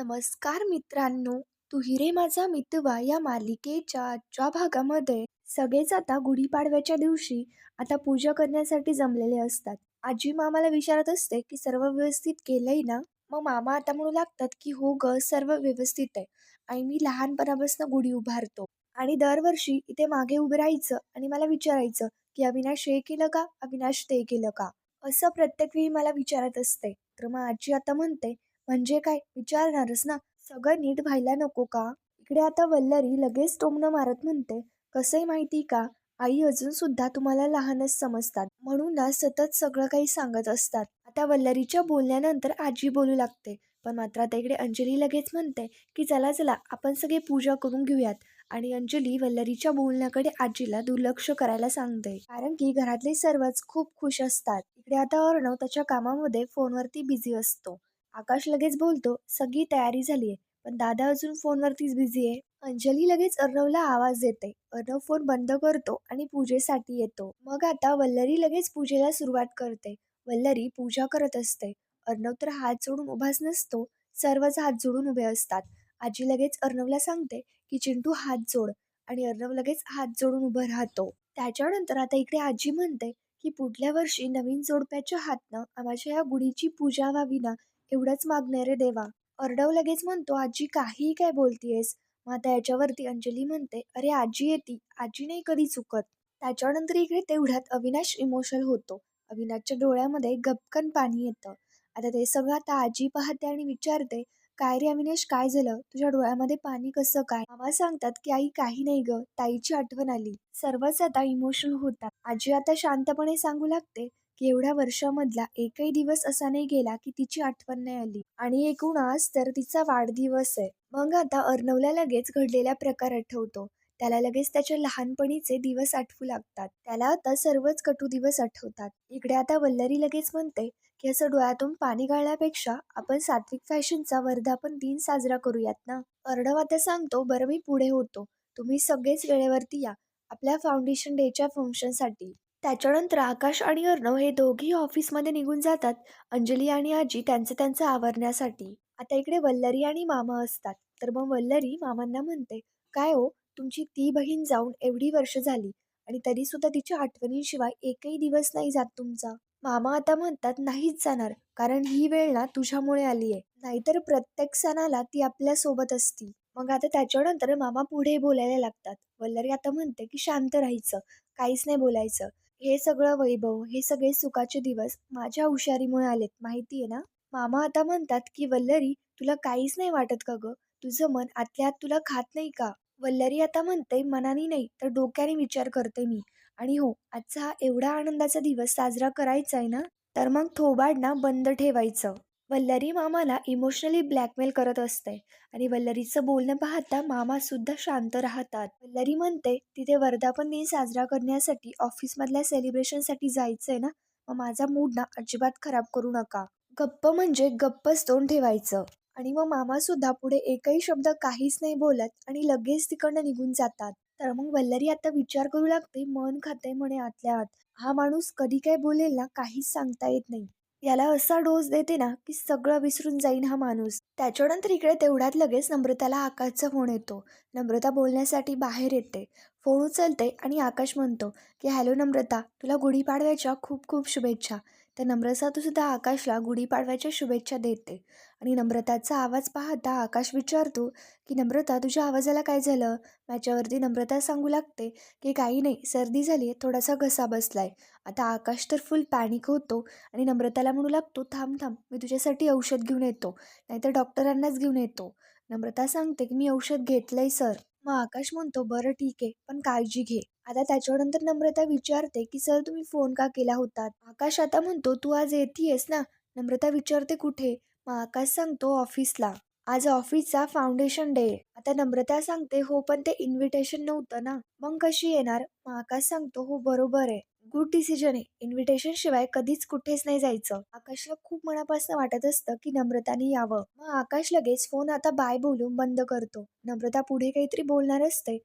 नमस्कार मित्रांनो तू हिरे माझा मितवा या मालिकेच्या आजच्या भागामध्ये सगळेच आता गुढीपाडव्याच्या दिवशी आता पूजा करण्यासाठी जमलेले असतात. आजी मामाला विचारत असते की सर्व व्यवस्थित केलंय ना? मग मामा आता म्हणू लागतात की हो ग सर्व व्यवस्थित आहे. आणि मी लहानपणापासून गुढी उभारतो. आणि दरवर्षी इथे मागे उभं राहायचं आणि मला विचारायचं की अविनाश हे केलं का? अविनाश ते केलं का? असं प्रत्येक वेळी मला विचारत असते. तर मग आजी आता म्हणते म्हणजे काय? विचारणारच ना. सगळं नीट व्हायला नको का? इकडे आता वल्लरी लगेच टोमणं मारत म्हणते. कसंही माहिती का? आई अजून सुद्धा तुम्हाला लहानच समजतात. म्हणून ना सतत सगळं काही सांगत असतात. आता वल्लरीच्या बोलण्यानंतर आजी बोलू लागते. पण मात्र आता इकडे अंजली लगेच म्हणते की चला चला आपण सगळे पूजा करून घेऊयात. आणि अंजली वल्लरीच्या बोलण्याकडे आजीला दुर्लक्ष करायला सांगते. कारण की घरातले सर्वच खूप खुश असतात. इकडे आता अर्णव त्याच्या कामामध्ये फोनवरती बिझी असतो. आकाश लगेच बोलतो सगळी तयारी झाली आहे पण दादा अजून फोनवरतीच बिझी आहे. अंजली लगेच अर्णवला आवाज देते. अर्णव फोन बंद करतो आणि पूजेसाठी येतो. मग आता वल्लरी लगेच पूजेला सुरुवात करते. वल्लरी पूजा करत असते. अर्णव तर हात जोडून उभाच नसतो सर्वच हात जोडून उभे असतात. आजी लगेच अर्णवला सांगते की चिंटू हात जोड. आणि अर्णव लगेच हात जोडून उभं राहतो. त्याच्यानंतर आता इकडे आजी म्हणते की पुढल्या वर्षी नवीन जोडप्याच्या हातनं आम्हाच्या या गुढीची पूजा व्हावी ना एवढंच मागणारे देवा. अर्डव लगेच म्हणतो आजी काहीही काय बोलतीयस? मग आता याच्यावरती अंजली म्हणते अरे आजी येते. आजी नाही कधी चुकत. त्याच्यानंतर इकडे तेवढ्यात अविनाश इमोशनल होतो. अविनाशच्या डोळ्यामध्ये गपकन पाणी येतं. आता ते सगळं आता आजी पाहते आणि विचारते काय रे अविनाश काय झालं? तुझ्या डोळ्यामध्ये पाणी कसं काय? मामा सांगतात की आई काही नाही ग. ताईची आठवण आली. सर्वच आता इमोशनल होतात. आजी आता शांतपणे सांगू लागते एवढ्या वर्षामधला एकही दिवस असा नाही गेला की तिची आठवण नाही आली. आणि एकूण आज तर तिचा वाढदिवस आहे. मग आता अर्णवला लगेच घडलेला प्रकार आठवतो. त्याला लगेच त्याच्या लहानपणीचे दिवस आठवू लागतात. त्याला आता सर्वच कटू दिवस आठवतात. इकडे आता वल्लरी लगेच म्हणते की असं डोळ्यातून पाणी गाळण्यापेक्षा आपण सात्विक फॅशनचा वर्धापन दिन साजरा करूयात ना? अर्णव आता सांगतो बरं मी पुढे होतो. तुम्ही सगळेच वेळेवरती या. आपल्या फाउंडेशन डेच्या फंक्शनसाठी. त्याच्यानंतर आकाश आणि अर्णव हे दोघी ऑफिसमध्ये निघून जातात अंजली आणि आजी त्यांचं त्यांचं आवरण्यासाठी. आता इकडे वल्लरी आणि मामा असतात. तर मग वल्लरी मामांना म्हणते काय हो तुमची ती बहीण जाऊन एवढी वर्ष झाली आणि तरी सुद्धा तिच्या आठवणींशिवाय एकही दिवस नाही जात तुमचा. मामा आता म्हणतात नाहीच जाणार कारण ही वेळ ना तुझ्यामुळे आली आहे. नाहीतर प्रत्येक सणाला ती आपल्यासोबत असती. मग आता त्याच्यानंतर मामा पुढे बोलायला लागतात. वल्लरी आता म्हणते की शांत राहायचं काहीच नाही बोलायचं. हे सगळं वैभव हे सगळे सुखाचे दिवस माझ्या हुशारीमुळे आलेत माहिती आहे ना? मामा आता म्हणतात की वल्लरी तुला काहीच नाही वाटत का ग? तुझं मन आतल्या आत तुला खात नाही का? वल्लरी आता म्हणते मनाने नाही तर डोक्याने विचार करते मी. आणि हो आजचा हा एवढा आनंदाचा दिवस साजरा करायचा आहे ना तर मग थोबाड ना बंद ठेवायचं. वल्लरी मामाला इमोशनली ब्लॅकमेल करत असते. आणि वल्लरीचं बोलणं पाहता मामा सुद्धा शांत राहतात. वल्लरी म्हणते तिथे वर्धापन दिन साजरा करण्यासाठी ऑफिसमधल्या सेलिब्रेशनसाठी जायचंय ना? मग माझा मूड ना अजिबात खराब करू नका. गप्प म्हणजे गप्पच तोंड ठेवायचं. आणि मग मामा सुद्धा पुढे एकही शब्द काहीच नाही बोलत आणि लगेच तिकडनं निघून जातात. तर मग वल्लरी आता विचार करू लागते मन खाते म्हणे आतल्या आत. हा माणूस कधी काय बोलेल ना काहीच सांगता येत नाही. याला असा डोस देते ना की सगळं विसरून जाईन हा माणूस. त्याच्यानंतर इकडे तेवढ्यात लगेच नम्रताला आकाशचा फोन येतो. नम्रता बोलण्यासाठी बाहेर येते. फोन उचलते आणि आकाश म्हणतो की हॅलो नम्रता तुला गुढीपाडव्याच्या खूप खूप शुभेच्छा. तर नम्रता सुद्धा आकाशला गुढीपाडव्याच्या शुभेच्छा देते. आणि नम्रताचा आवाज पाहता आकाश विचारतो की नम्रता तुझ्या आवाजाला काय झालं? माझ्यावरती नम्रता सांगू लागते की काही नाही सर्दी झाली आहे थोडासा घसा बसला आहे आता आकाश तर फुल पॅनिक होतो आणि नम्रताला म्हणू लागतो थांब थांब मी तुझ्यासाठी औषध घेऊन येतो नाहीतर डॉक्टरांनाच घेऊन येतो. नम्रता सांगते की मी औषध घेतलंय सर. मग आकाश म्हणतो बरं ठीक आहे पण काळजी घे. आता त्याच्यानंतर नम्रता विचारते की सर तुम्ही फोन का केला होता आकाश आता म्हणतो तू आज येतीयस ना? नम्रता विचारते कुठे? मग आकाश सांगतो ऑफिसला? आज ऑफिसचा फाउंडेशन डे आता नम्रता सांगते हो पण ते इन्व्हिटेशन नव्हतं ना. मग कशी येणार? मग आकाश सांगतो हो बरोबर आहे. गुड डिसिजन आहे. इन्व्हिटेशन शिवाय कधीच कुठेच नाही जायचं. आकाशला खूप मनापासून वाटत असतं की नम्रताने यावं. मग आकाश लगेच फोन आता बाय बोलून बंद करतो. नम्रता पुढे काहीतरी बोलणार असते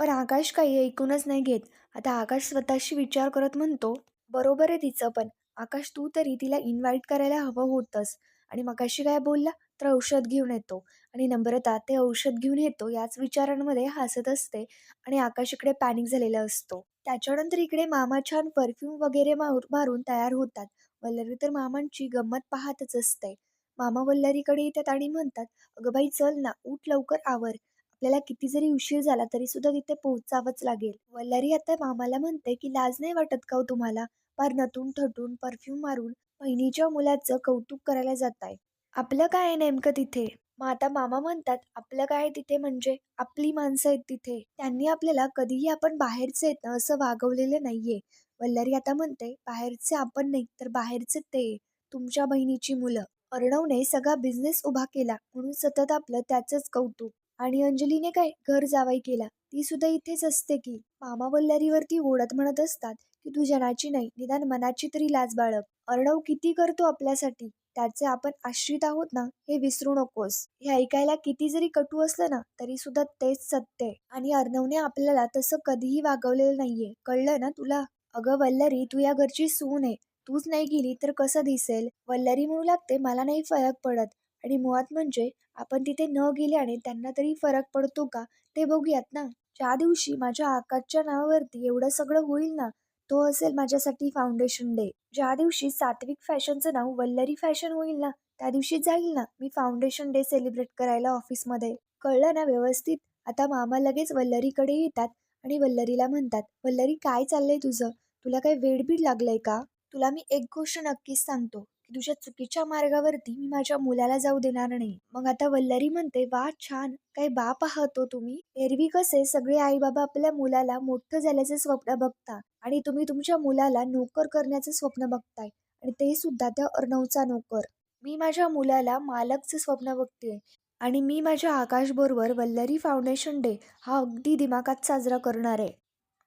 पण आकाश काही ऐकूनच नाही घेत. आता आकाश स्वतःशी विचार करत म्हणतो बरोबर आहे तिचं पण. आकाश तू तरी तिला इन्व्हाइट करायला हवं होतंस. आणि मग अशी काय बोलला? तर औषध घेऊन येतो. आणि नम्रता ते औषध घेऊन येतो याच विचारांमध्ये हसत असते आणि आकाश इकडे पॅनिक झालेला असतो. त्याच्यानंतर इकडे मामा छान परफ्यूम वगैरे मारून तयार होतात. वल्लरी तर मामांची गंमत पाहतच असते. मामा वल्लरीकडे येतात आणि म्हणतात अगं बाई चल ना उठ लवकर आवर. आपल्याला किती जरी उशीर झाला तरी सुद्धा तिथे पोहोचावंच लागेल. वल्लरी आता मामाला म्हणते की लाज नाही वाटत का हो तुम्हाला? पार नटून थटून परफ्यूम मारून बहिणीच्या मुलाचं कौतुक करायला जात आहे आपलं काय आहे नेमकं तिथे? मग आता मामा म्हणतात आपलं काय तिथे म्हणजे? आपली माणसं आहेत तिथे. त्यांनी आपल्याला कधीही आपण बाहेरचे आहेत ना असं वागवलेलं नाहीये. वल्लरी आता म्हणते बाहेरचे आपण नाही तर बाहेरचे ते. तुमच्या बहिणीची मुलं. अर्णवने सगळा बिझनेस उभा केला म्हणून सतत आपलं त्याचंच कौतुक. आणि अंजलीने काय? घर जावाई केला. ती सुद्धा इथेच असते की. मामा वल्लरीवरती ओढत म्हणत असतात तू जनाची नाही निदान मनाची तरी लाज बाळग. अर्णव किती करतो आपल्यासाठी त्याचे आपण आश्रित आहोत ना हे विसरू नकोस. हे ऐकायला किती जरी कटू असलं ना तरी सुद्धा तेच सत्य आहे. आणि अर्णवने आपल्याला तसं कधीही वागवलेलं नाहीये. कळलं ना तुला? अगं वल्लरी तू या घरची सून आहे. तूच नाही गेली तर कसं दिसेल? वल्लरी म्हणू लागते मला नाही फरक पडत. आणि मुळात म्हणजे आपण तिथे न गेल्याने त्यांना तरी फरक पडतो का? ते बघूयात ना. ज्या दिवशी माझ्या आकाशच्या नावावरती एवढं सगळं होईल ना तो असेल माझ्यासाठी फाउंडेशन डे ज्या दिवशी सात्विक फॅशनचं नाव वल्लरी फॅशन होईल ना त्या दिवशी जाईल ना मी फाउंडेशन डे सेलिब्रेट करायला ऑफिसमध्ये कळलं ना व्यवस्थित? आता मामा लगेच वल्लरीकडे येतात आणि वल्लरीला म्हणतात वल्लरी काय चाललंय तुझं? तुला काही वेडबीड लागलंय का? तुला मी एक गोष्ट नक्कीच सांगतो. की तुझ्या चुकीच्या मार्गावरती मी माझ्या मुलाला जाऊ देणार नाही. मग आता वल्लरी म्हणते वा छान. काय बा पाहतो तुम्ही. एरवी कसे? सगळे आई बाबा आपल्या मुलाला मोठं झाल्याचे स्वप्न बघता आणि तुम्ही तुमच्या मुलाला नोकर करण्याचं स्वप्न बघताय आणि ते सुद्धा त्या अर्णवचा नोकर. मी माझ्या मुलाला मालकचं स्वप्न बघते आणि मी माझ्या आकाशबरोबर वल्लरी फाउंडेशन डे हा अगदी दिमागात साजरा करणार आहे.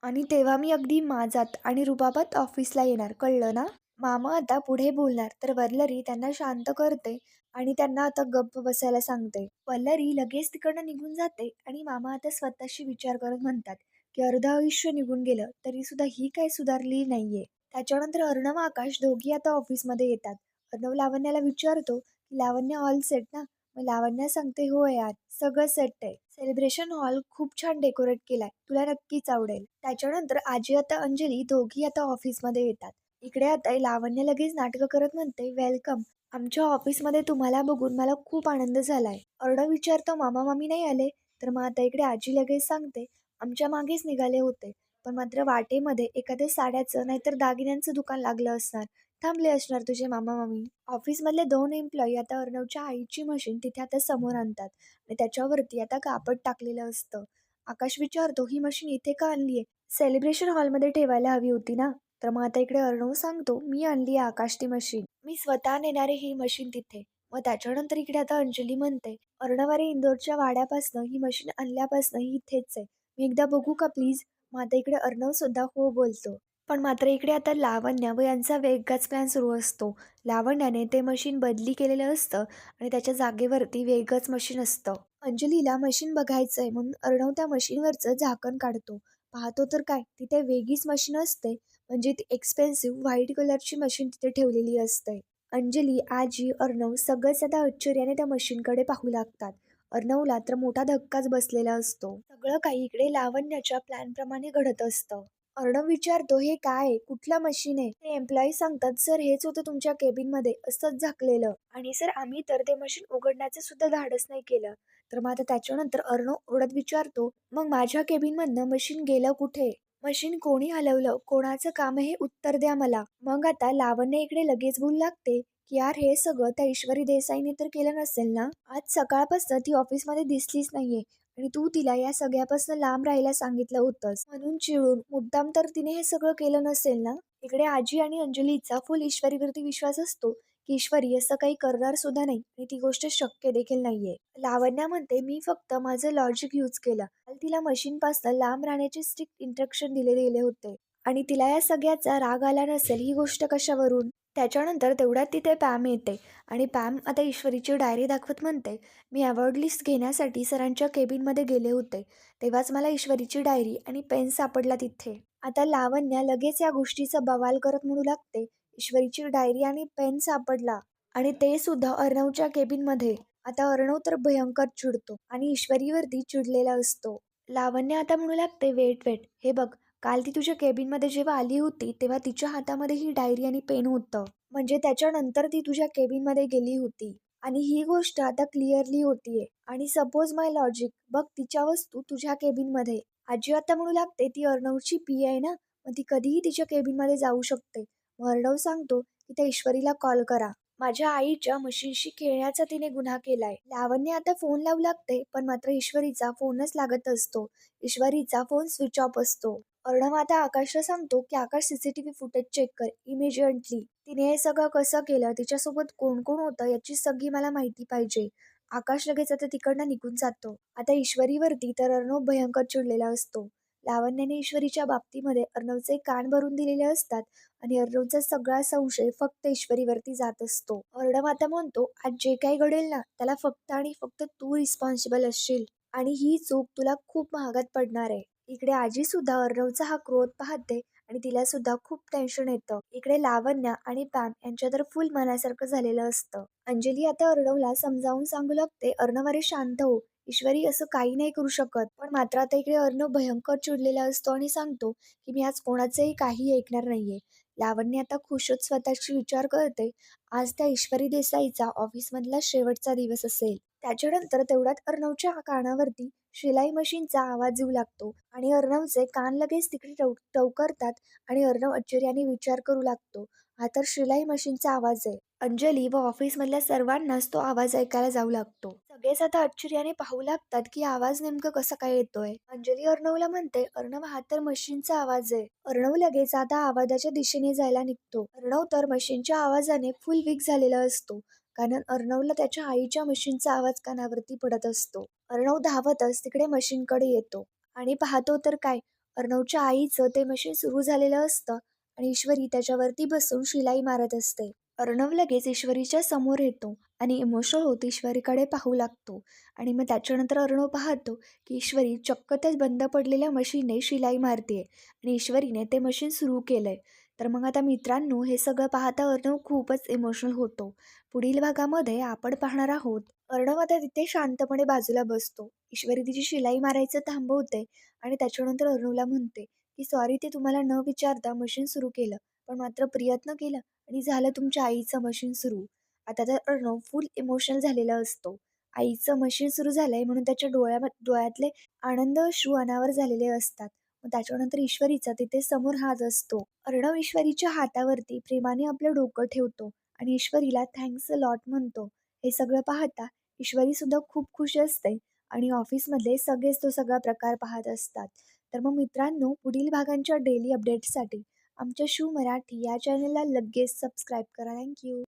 आणि तेव्हा मी अगदी माझात आणि रुबाबात ऑफिसला येणार. कळलं ना? मामा आता पुढे बोलणार तर वल्लरी त्यांना शांत करते आणि त्यांना आता गप्प बसायला सांगते. वल्लरी लगेच तिकडनं निघून जाते आणि मामा आता स्वतःशी विचार करत म्हणतात की अर्ध आयुष्य निघून गेलं तरी सुद्धा ही काही सुधारली नाहीये. त्याच्यानंतर अर्णव आकाश दोघी आता ऑफिसमध्ये येतात. अर्णव लावण्याला विचारतो की लावण्य ऑल सेट ना? मग लावण्या सांगते हो यार सगळं सेट आहे. सेलिब्रेशन हॉल खूप छान डेकोरेट केलाय तुला नक्कीच आवडेल. त्याच्यानंतर आजी आता अंजली दोघी आता ऑफिसमध्ये येतात. इकडे आता लावण्य लगेच नाटकं करत म्हणते वेलकम. आमच्या ऑफिसमध्ये तुम्हाला बघून मला खूप आनंद झालाय. अर्णव विचारतो मामा मामी नाही आले? तर मग आता इकडे आजी लगेच सांगते आमच्या मागेच निघाले होते. पण मात्र वाटेमध्ये एखाद्या साड्याचं नाहीतर दागिन्यांचं दुकान लागलं असणार. थांबले असणार तुझे मामा मामी. ऑफिसमधले दोन एम्प्लॉई आता अर्णवच्या आईची मशीन तिथे आता समोर आणतात आणि त्याच्यावरती आता कापड टाकलेलं असतं. आकाश विचारतो ही मशीन इथे का आणली आहे सेलिब्रेशन हॉलमध्ये ठेवायला हवी होती ना? तर मग आता इकडे अर्णव सांगतो मी आणली आहे आकाश ती मशीन मी स्वतः नेणारे ही मशीन तिथे. मग त्याच्यानंतर इकडे आता अंजली म्हणते अर्णवारे इंदोरच्या वाड्यापासनं ही मशीन आणल्यापासनं ही इथेच आहे. मी एकदा बघू का प्लीज मग आता इकडे अर्णव सुद्धा हो बोलतो. पण मात्र इकडे आता लावण्या व यांचा वेगळाच प्लॅन सुरू असतो. लावण्याने ते मशीन बदली केलेलं असतं आणि त्याच्या जागेवरती वेगळंच मशीन असतं. अंजलीला मशीन बघायचं आहे म्हणून अर्णव त्या मशीनवरचं झाकण काढतो. पाहतो तर काय तिथे वेगळीच मशीन असते. म्हणजे ती एक्सपेन्सिव्ह व्हाईट कलरची मशीन तिथे ठेवलेली असते. अंजली आजी अर्णव सगळेच आता आश्चर्याने त्या मशीनकडे पाहू लागतात. अर्णवला तर मोठा धक्काच बसलेला असतो. सगळं काही इकडे लावण्याच्या प्लॅनप्रमाणे घडत असतं. अर्णव विचारतो हे काय? कुठलं मशीन आहे? ते एम्प्लॉई सांगतात सर हेच होतं तुमच्या केबिनमध्ये असंच झाकलेलं. आणि सर आम्ही तर ते मशीन उघडण्याचं सुद्धा धाडस नाही केलं. तर मग आता त्याच्यानंतर अर्णव ओढत विचारतो मग माझ्या केबिनमधनं मशीन गेलं कुठे? मशीन कोणी हलवलं? कोणाचं काम हे उत्तर द्या मला. मग आता लावण्य इकडे लगेच बोलू लागते. की यार हे सगळं त्या ईश्वरी देसाईने तर केलं नसेल ना? आज सकाळपासून ती ऑफिसमध्ये दिसलीच नाहीये आणि तू तिला या सगळ्यापासून लांब राहायला सांगितलं होतंस. म्हणून चिळून मुद्दाम तर तिने हे सगळं केलं नसेल ना? इकडे आजी आणि अंजलीचा फुल ईश्वरीवरती विश्वास असतो. की ईश्वरी असं काही करणार सुद्धा नाही. आणि ती गोष्ट शक्य देखील नाहीये. लावण्या म्हणते मी फक्त माझं लॉजिक यूज केलं. तिला मशीनपासून लांब राहण्याचे स्ट्रिक्ट इंट्रक्शन दिले गेले होते. आणि तिला या सगळ्याचा राग आला नसेल ही गोष्ट कशावरून? त्याच्यानंतर तेवढ्यात तिथे पॅम येते. आणि पॅम आता ईश्वरीची डायरी दाखवत म्हणते मी अवॉर्ड लिस्ट घेण्यासाठी सरांच्या केबिनमध्ये गेले होते. तेव्हाच मला ईश्वरीची डायरी आणि पेन सापडला तिथे. आता लावण्या लगेच या गोष्टीचा बवाल करत म्हणू लागते. ईश्वरीची डायरी आणि पेन सापडला आणि ते सुद्धा अर्णवच्या केबिनमध्ये. आता अर्णव तर भयंकर चिडतो आणि ईश्वरीवरती चिडलेला असतो. लावण्य आता म्हणू लागते वेट वेट. हे बघ काल ती तुझ्या केबिनमध्ये जेव्हा आली होती तेव्हा तिच्या हातामध्ये ही डायरी आणि पेन होतं. म्हणजे त्याच्यानंतर ती तुझ्या केबिनमध्ये गेली होती. आणि ही गोष्ट आता क्लिअरली होतीये. आणि सपोज माय लॉजिक बघ तिच्या वस्तू तुझ्या केबिनमध्ये. आजी आता म्हणू लागते ती अर्णवची पी आहे ना? मग ती कधीही तिच्या केबिनमध्ये जाऊ शकते. भरडव सांगतो की त्या ईश्वरीला कॉल करा. माझ्या आईच्या म्हशींशी खेळण्याचा तिने गुन्हा केलाय. लावण्य आता फोन लावू लागते पण मात्र ईश्वरीचा फोनच लागत असतो. ईश्वरीचा फोन स्विच ऑफ असतो. अर्णव आता आकाशला सांगतो की आकाश सीसीटीव्ही फुटेज चेक कर इमिजिएटली. तिने हे सगळं कसं केलं तिच्यासोबत कोण कोण होतं याची सगळी मला माहिती पाहिजे. आकाश लगेच आता तिकडनं निघून जातो. आता ईश्वरीवरती तर अर्णव भयंकर चिडलेला असतो. लावण्याने ईश्वरीच्या बाबतीमध्ये अर्णवचे कान भरून दिलेले असतात आणि अर्णवचा सगळा संशय फक्त ईश्वरीवरती जात असतो. अर्णव आता म्हणतो आज जे काही घडेल ना त्याला फक्त आणि फक्त तू रिस्पॉन्सिबल असशील आणि ही चूक तुला खूप महागात पडणार आहे. इकडे आजी सुद्धा अर्णवचा हा क्रोध पाहते आणि तिला सुद्धा खूप टेन्शन येतं. इकडे लावण्या आणि पॅम यांच्या तर फुल मनासारखं झालेलं असतं. अंजली आता अर्णवला समजावून सांगू लागते अर्णव अरे शांत हो. ईश्वरी असं काही नाही करू शकत. पण मात्र आता इकडे अर्णव भयंकर चिडलेला असतो आणि सांगतो की मी आज कोणाचंही काही ऐकणार नाहीये. लावण्य आता खुश होत स्वतःची विचार करते. आज त्या ईश्वरी देसाईचा ऑफिसमधला शेवटचा दिवस असेल. त्याच्यानंतर तेवढ्यात अर्णवच्या कानावरती शिलाई मशीनचा आवाज येऊ लागतो आणि अर्णवचे कान लगेच तिकडे टव टवकरतात आणि अर्णव आश्चर्याने विचार करू लागतो. हा तर शिलाई मशीनचा आवाज आहे. अंजली व ऑफिसमधल्या सर्वांनाच तो आवाज ऐकायला जाऊ लागतो. सगळेच आता आश्चर्याने पाहू लागतात की आवाज नेमकं कसा काय येतोय. अंजली अर्णवला म्हणते अर्णव हा तर मशीनचा आवाज आहे. अर्णव लगेच आता आवाजाच्या दिशेने जायला निघतो. अर्णव तर मशीनच्या आवाजाने फुल वीक झालेला असतो कारण अर्णवला त्याच्या आईच्या मशीनचा आवाज कानावरती पडत असतो. अर्णव धावतच तिकडे मशीनकडे येतो. आणि पाहतो तर काय अर्णवच्या आईचं ते मशीन सुरू झालेलं असतं आणि ईश्वरी त्याच्यावरती बसून शिलाई मारत असते. अर्णव लगेच ईश्वरीच्या समोर येतो आणि इमोशनल होत ईश्वरीकडे पाहू लागतो. आणि मग त्याच्यानंतर अर्णव पाहतो की ईश्वरी चक्क त्या बंद पडलेल्या मशीनने शिलाई मारते आणि ईश्वरीने ते मशीन सुरू केलंय. तर मग आता मित्रांनो हे सगळं पाहता अर्णव खूपच इमोशनल होतो. पुढील भागामध्ये आपण पाहणार आहोत. अर्णव आता तिथे शांतपणे बाजूला बसतो. ईश्वरी तिची शिलाई मारायचं थांबवते आणि त्याच्यानंतर अर्णवला म्हणते की सॉरी ते तुम्हाला न विचारता मशीन सुरू केलं. पण मात्र प्रयत्न केला. आणि झालं तुमच्या आईचं मशीन सुरू. आता तर अर्णव फुल इमोशनल झालेला असतो. आईचं मशीन सुरू झालंय म्हणून त्याच्या डोळ्या डोळ्यातले आनंद अश्रू अनावर झालेले असतात. मग त्याच्यानंतर ईश्वरीचा तिथे समोर हात असतो. अर्णव ईश्वरीच्या हातावरती प्रेमाने आपलं डोकं ठेवतो आणि ईश्वरीला थँक्स लॉट म्हणतो. हे सगळं पाहता ईश्वरी सुद्धा खूप खुश असते आणि ऑफिसमधले सगळेच तो सगळा प्रकार पाहत असतात. तर मग मित्रांनो पुढील भागांच्या डेली अपडेट्ससाठी आमच्या शू मराठी या चॅनलला लगेच सबस्क्राईब करा. थँक्यू